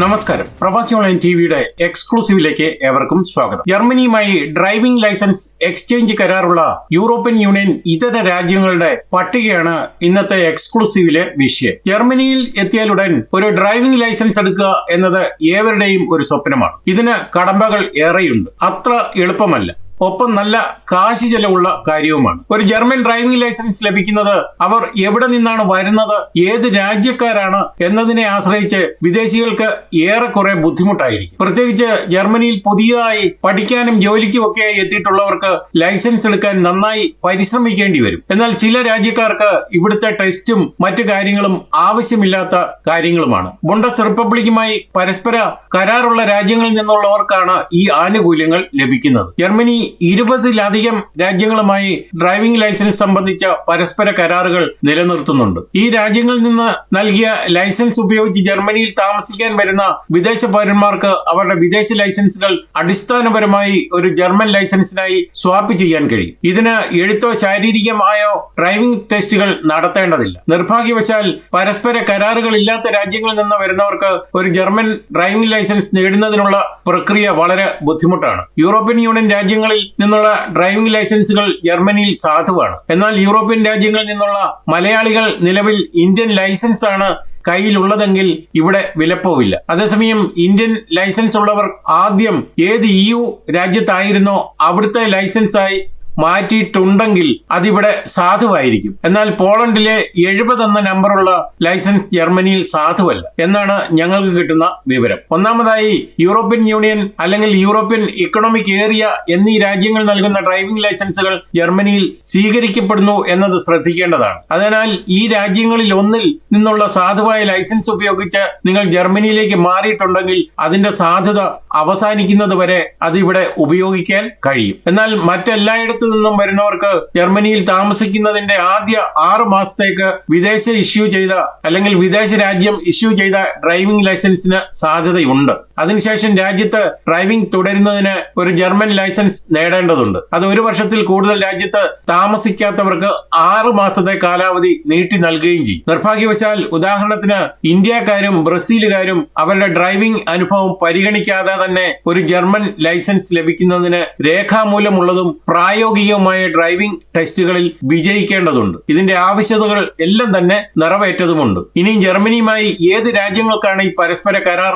നമസ്കാരം. പ്രവാസി ഓൺലൈൻ ടിവിയുടെ എക്സ്ക്ലൂസീവിലേക്ക് ഏവർക്കും സ്വാഗതം. ജർമ്മനിയുമായി ഡ്രൈവിംഗ് ലൈസൻസ് എക്സ്ചേഞ്ച് കരാറുള്ള യൂറോപ്യൻ യൂണിയൻ ഇതര രാജ്യങ്ങളുടെ പട്ടികയാണ് ഇന്നത്തെ എക്സ്ക്ലൂസീവിലെ വിഷയം. ജർമ്മനിയിൽ എത്തിയാലുടൻ ഒരു ഡ്രൈവിംഗ് ലൈസൻസ് എടുക്കുക എന്നത് ഏവരുടെയും ഒരു സ്വപ്നമാണ്. ഇതിന് കടമ്പകൾ ഏറെയുണ്ട്. അത്ര എളുപ്പമല്ല. ഒപ്പം നല്ല കാശ് ചെലവുള്ള കാര്യവുമാണ്. ഒരു ജർമ്മൻ ഡ്രൈവിംഗ് ലൈസൻസ് ലഭിക്കുന്നത് അവർ എവിടെ നിന്നാണ് വരുന്നത് ഏത് രാജ്യക്കാരാണ് എന്നതിനെ ആശ്രയിച്ച് വിദേശികൾക്ക് ഏറെക്കുറെ ബുദ്ധിമുട്ടായിരിക്കും. പ്രത്യേകിച്ച് ജർമ്മനിയിൽ പുതിയതായി പഠിക്കാനും ജോലിക്കും ഒക്കെ എത്തിയിട്ടുള്ളവർക്ക് ലൈസൻസ് എടുക്കാൻ നന്നായി പരിശ്രമിക്കേണ്ടി വരും. എന്നാൽ ചില രാജ്യക്കാർക്ക് ഇവിടുത്തെ ടെസ്റ്റും മറ്റു കാര്യങ്ങളും ആവശ്യമില്ലാത്ത കാര്യങ്ങളുമാണ്. ബുണ്ടസ് റിപ്പബ്ലിക്കുമായി പരസ്പര കരാറുള്ള രാജ്യങ്ങളിൽ നിന്നുള്ളവർക്കാണ് ഈ ആനുകൂല്യങ്ങൾ ലഭിക്കുന്നത്. ജർമ്മനി ഇരുപതിലധികം രാജ്യങ്ങളുമായി ഡ്രൈവിംഗ് ലൈസൻസ് സംബന്ധിച്ച പരസ്പര കരാറുകൾ നിലനിർത്തുന്നുണ്ട്. ഈ രാജ്യങ്ങളിൽ നിന്ന് നൽകിയ ലൈസൻസ് ഉപയോഗിച്ച് ജർമ്മനിയിൽ താമസിക്കാൻ വരുന്ന വിദേശ പൗരന്മാർക്ക് അവരുടെ വിദേശ ലൈസൻസുകൾ അടിസ്ഥാനപരമായി ഒരു ജർമ്മൻ ലൈസൻസിനായി സ്വാപ്പ് ചെയ്യാൻ കഴിയും. ഇതിന് എഴുത്തോ ശാരീരികമായോ ഡ്രൈവിംഗ് ടെസ്റ്റുകൾ നടത്തേണ്ടതില്ല. നിർഭാഗ്യവശാൽ പരസ്പര കരാറുകൾ ഇല്ലാത്ത രാജ്യങ്ങളിൽ നിന്ന് വരുന്നവർക്ക് ഒരു ജർമ്മൻ ഡ്രൈവിംഗ് ലൈസൻസ് നേടുന്നതിനുള്ള പ്രക്രിയ വളരെ ബുദ്ധിമുട്ടാണ്. യൂറോപ്യൻ യൂണിയൻ രാജ്യങ്ങളിൽ നിന്നുള്ള ഡ്രൈവിംഗ് ലൈസൻസുകൾ ജർമ്മനിയിൽ സാധുവാണ്. എന്നാൽ യൂറോപ്യൻ രാജ്യങ്ങളിൽ നിന്നുള്ള മലയാളികൾ നിലവിൽ ഇന്ത്യൻ ലൈസൻസ് ആണ് കയ്യിലുള്ളതെങ്കിൽ ഇവിടെ വിലപ്പോവില്ല. അതേസമയം ഇന്ത്യൻ ലൈസൻസ് ഉള്ളവർ ആദ്യം ഏത് ഇ യു രാജ്യത്തായിരുന്നോ അവിടുത്തെ ലൈസൻസായി മാറ്റിയിട്ടുണ്ടെങ്കിൽ അതിവിടെ സാധുവായിരിക്കും. എന്നാൽ പോളണ്ടിലെ എഴുപത് എന്ന നമ്പറുള്ള ലൈസൻസ് ജർമ്മനിയിൽ സാധുവല്ല എന്നാണ് ഞങ്ങൾക്ക് കിട്ടുന്ന വിവരം. ഒന്നാമതായി യൂറോപ്യൻ യൂണിയൻ അല്ലെങ്കിൽ യൂറോപ്യൻ ഇക്കണോമിക് ഏരിയ എന്നീ രാജ്യങ്ങൾ നൽകുന്ന ഡ്രൈവിംഗ് ലൈസൻസുകൾ ജർമ്മനിയിൽ സ്വീകരിക്കപ്പെടുന്നു എന്നത് ശ്രദ്ധിക്കേണ്ടതാണ്. അതിനാൽ ഈ രാജ്യങ്ങളിൽ ഒന്നിൽ നിന്നുള്ള സാധുവായ ലൈസൻസ് ഉപയോഗിച്ച് നിങ്ങൾ ജർമ്മനിയിലേക്ക് മാറിയിട്ടുണ്ടെങ്കിൽ അതിന്റെ സാധുത അവസാനിക്കുന്നത് വരെ അതിവിടെ ഉപയോഗിക്കാൻ കഴിയും. എന്നാൽ മറ്റെല്ലായിടത്തു നിന്നും വരുന്നവർക്ക് ജർമ്മനിയിൽ താമസിക്കുന്നതിന്റെ ആദ്യ ആറ് മാസത്തേക്ക് വിദേശ ഇഷ്യൂ ചെയ്ത അല്ലെങ്കിൽ വിദേശ രാജ്യം ഇഷ്യൂ ചെയ്ത ഡ്രൈവിംഗ് ലൈസൻസിന് സാധ്യതയുണ്ട്. അതിനുശേഷം രാജ്യത്ത് ഡ്രൈവിംഗ് തുടരുന്നതിന് ഒരു ജർമ്മൻ ലൈസൻസ് നേടേണ്ടതുണ്ട്. അത് ഒരു വർഷത്തിൽ കൂടുതൽ രാജ്യത്ത് താമസിക്കാത്തവർക്ക് ആറ് മാസത്തെ കാലാവധി നീട്ടി നൽകുകയും ചെയ്യും. നിർഭാഗ്യവശാൽ ഉദാഹരണത്തിന് ഇന്ത്യക്കാരും ബ്രസീലുകാരും അവരുടെ ഡ്രൈവിംഗ് അനുഭവം പരിഗണിക്കാതെ തന്നെ ഒരു ജർമ്മൻ ലൈസൻസ് ലഭിക്കുന്നതിന് രേഖാമൂലമുള്ളതും പ്രായോഗികവുമായ ഡ്രൈവിംഗ് ടെസ്റ്റുകളിൽ വിജയിക്കേണ്ടതുണ്ട്. ഇതിന്റെ ആവശ്യതകൾ എല്ലാം തന്നെ നിറവേറ്റതുമുണ്ട്. ഇനി ജർമ്മനിയുമായി ഏത് രാജ്യങ്ങൾക്കാണ് ഈ പരസ്പര കരാർ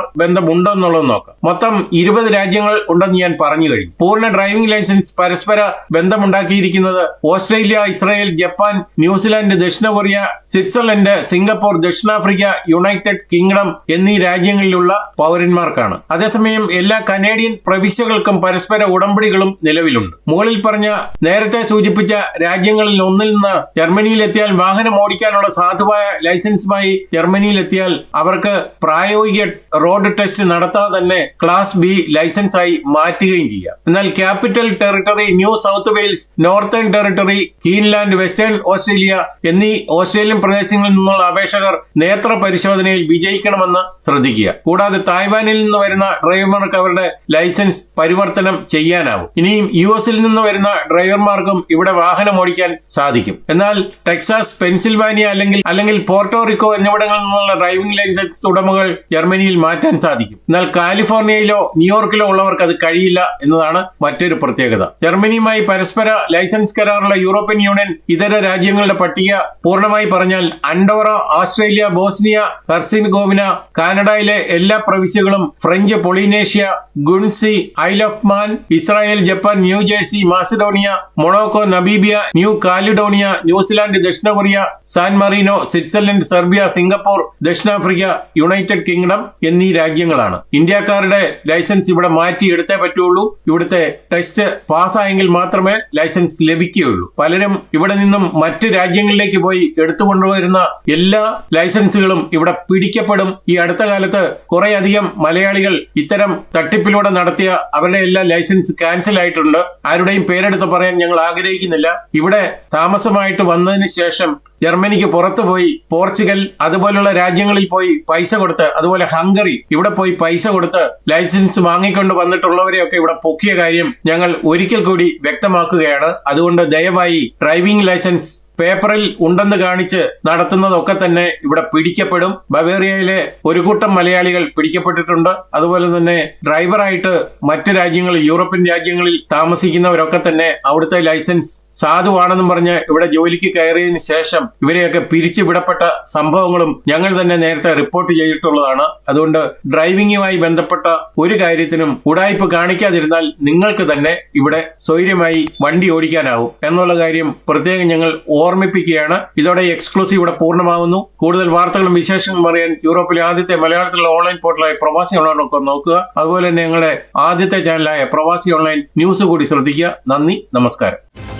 ബന്ധമുണ്ടെന്നുള്ളത് നോക്കാം. മൊത്തം ഇരുപത് രാജ്യങ്ങൾ ഉണ്ടെന്ന് ഞാൻ പറഞ്ഞു കഴിഞ്ഞു. പൂർണ ഡ്രൈവിംഗ് ലൈസൻസ് പരസ്പര ബന്ധമുണ്ടാക്കിയിരിക്കുന്നത് Australia Israel Japan New Zealand ദക്ഷിണ കൊറിയ സ്വിറ്റ്സർലൻഡ് സിംഗപ്പൂർ ദക്ഷിണാഫ്രിക്ക യുണൈറ്റഡ് കിങ്ഡം എന്നീ രാജ്യങ്ങളിലുള്ള പൗരന്മാർക്കാണ്. അതേസമയം എല്ലാ കനേഡിയൻ പ്രവിശ്യകൾക്കും പരസ്പര ഉടമ്പടികളും നിലവിലുണ്ട്. മുകളിൽ പറഞ്ഞ നേരത്തെ സൂചിപ്പിച്ച രാജ്യങ്ങളിൽ ഒന്നിൽ നിന്ന് ജർമ്മനിയിലെത്തിയാൽ വാഹനം ഓടിക്കാനുള്ള സാധുവായ ലൈസൻസുമായി ജർമ്മനിയിലെത്തിയാൽ അവർക്ക് പ്രായോഗിക റോഡ് ടെസ്റ്റ് നടത്താതെ തന്നെ ക്ലാസ് ബി ലൈസൻസായി മാറ്റുകയും ചെയ്യാം. എന്നാൽ Capital Territory New South Wales Northern Territory Queensland Western Australia എന്നീ ഓസ്ട്രേലിയൻ പ്രദേശങ്ങളിൽ നിന്നുള്ള അപേക്ഷകർ നേത്ര പരിശോധനയിൽ വിജയിക്കണമെന്ന് ശ്രദ്ധിക്കുക. കൂടാതെ തായ്വാനിൽ നിന്ന് വരുന്ന ഡ്രൈവർമാർക്ക് അവരുടെ ലൈസൻസ് പരിവർത്തനം ചെയ്യാനാവും. ഇനിയും യു എസിൽ നിന്ന് വരുന്ന ഡ്രൈവർമാർക്കും ഇവിടെ വാഹനം ഓടിക്കാൻ സാധിക്കും. എന്നാൽ ടെക്സാസ് പെൻസിൽവാനിയ അല്ലെങ്കിൽ അല്ലെങ്കിൽ പോർട്ടോറിക്കോ എന്നിവിടങ്ങളിൽ നിന്നുള്ള ഡ്രൈവിംഗ് ലൈസൻസ് ഉടമകൾ ജർമ്മനിയിൽ മാറ്റാൻ സാധിക്കും. എന്നാൽ കാലിഫോർണിയയിലോ ന്യൂയോർക്കിലോ ഉള്ളവർക്ക് അത് കഴിയില്ല എന്നതാണ് മറ്റൊരു പ്രത്യേകത. ജർമ്മനിയുമായി പരസ്പര ലൈസൻസ് കരാറുള്ള യൂറോപ്യൻ യൂണിയൻ ഇതര രാജ്യങ്ങളുടെ പട്ടിക പൂർണമായി പറഞ്ഞാൽ അൻഡോറ ഓസ്ട്രേലിയ ബോസ്നിയ ഹെർസിൻഗോവിന കാനഡയിലെ എല്ലാ പ്രവിശ്യകളും French Polynesia Guernsey Isle of Man Israel Japan New Jersey Macedonia Monaco Namibia New Caledonia New Zealand ദക്ഷിണ Korea San Marino Switzerland Serbia Singapore ദക്ഷിണാഫ്രിക്ക യുണൈറ്റഡ് കിങ്ഡം എന്നീ രാജ്യങ്ങളാണ്. ഇന്ത്യക്കാരുടെ ലൈസൻസ് ഇവിടെ മാറ്റി എടുത്തേ പറ്റുള്ളൂ. ഇവിടുത്തെ ടെസ്റ്റ് പാസ്സായെങ്കിൽ മാത്രമേ ലൈസൻസ് ലഭിക്കുകയുള്ളൂ. പലരും ഇവിടെ നിന്നും മറ്റ് രാജ്യങ്ങളിലേക്ക് പോയി എടുത്തുകൊണ്ടുവരുന്ന എല്ലാ ലൈസൻസുകളും ഇവിടെ പിടിക്കപ്പെടും. ഈ അടുത്ത കാലത്ത് കുറേയധികം മലയാളികൾ ഇത്തരം തട്ടിപ്പിലൂടെ നടത്തിയ അവരുടെ എല്ലാ ലൈസൻസ് ക്യാൻസൽ ആയിട്ടുണ്ട്. ആരുടെയും പേരെടുത്ത് പറയാൻ ഞങ്ങൾ ആഗ്രഹിക്കുന്നില്ല. ഇവിടെ താമസമായിട്ട് വന്നതിന് ശേഷം ജർമ്മനിക്ക് പുറത്തു പോയി പോർച്ചുഗൽ അതുപോലുള്ള രാജ്യങ്ങളിൽ പോയി പൈസ കൊടുത്ത് അതുപോലെ ഹംഗറി ഇവിടെ പോയി പൈസ കൊടുത്ത് ലൈസൻസ് വാങ്ങിക്കൊണ്ട് വന്നിട്ടുള്ളവരെയൊക്കെ ഇവിടെ പൊക്കിയ കാര്യം ഞങ്ങൾ ഒരിക്കൽ കൂടി വ്യക്തമാക്കുകയാണ്. അതുകൊണ്ട് ദയവായി ഡ്രൈവിംഗ് ലൈസൻസ് പേപ്പറിൽ ഉണ്ടെന്ന് കാണിച്ച് നടത്തുന്നതൊക്കെ തന്നെ ഇവിടെ പിടിക്കപ്പെടും. ബവേറിയയിലെ ഒരു കൂട്ടം മലയാളികൾ പിടിക്കപ്പെട്ടിട്ടുണ്ട്. അതുപോലെ തന്നെ ഡ്രൈവറായിട്ട് മറ്റ് രാജ്യങ്ങളിൽ യൂറോപ്യൻ രാജ്യങ്ങളിൽ താമസിക്കുന്നവരൊക്കെ തന്നെ അവിടുത്തെ ലൈസൻസ് സാധുവാണെന്നും പറഞ്ഞ് ഇവിടെ ജോലിക്ക് കയറിയതിനു ശേഷം ഇവരെയൊക്കെ പിരിച്ചുവിടപ്പെട്ട സംഭവങ്ങളും ഞങ്ങൾ തന്നെ നേരത്തെ റിപ്പോർട്ട് ചെയ്തിട്ടുള്ളതാണ്. അതുകൊണ്ട് ഡ്രൈവിംഗുമായി ബന്ധപ്പെട്ട ഒരു കാര്യത്തിനും ഉടായ്പ കാണിക്കാതിരുന്നാൽ നിങ്ങൾക്ക് തന്നെ ഇവിടെ സ്വൈര്യമായി വണ്ടി ഓടിക്കാനാവും. എന്നുള്ള കാര്യം പ്രത്യേകം ഞങ്ങൾ ഓർമ്മിപ്പിക്കുകയാണ്. ഇതോടെ എക്സ്ക്ലൂസീവ് ഇവിടെ പൂർണമാകുന്നു കൂടുതൽ വാർത്തകളും വിശേഷങ്ങളും അറിയാൻ യൂറോപ്പിലെ ആദ്യത്തെ മലയാളത്തിലുള്ള ഓൺലൈൻ പോർട്ടലായ പ്രവാസി ഓൺലൈനൊക്കെ നോക്കുക. അതുപോലെ തന്നെ ഞങ്ങളുടെ ആദ്യത്തെ ചാനലായ പ്രവാസി ഓൺലൈൻ ന്യൂസ് കൂടി ശ്രദ്ധിക്കുക. നന്ദി നമസ്കാരം.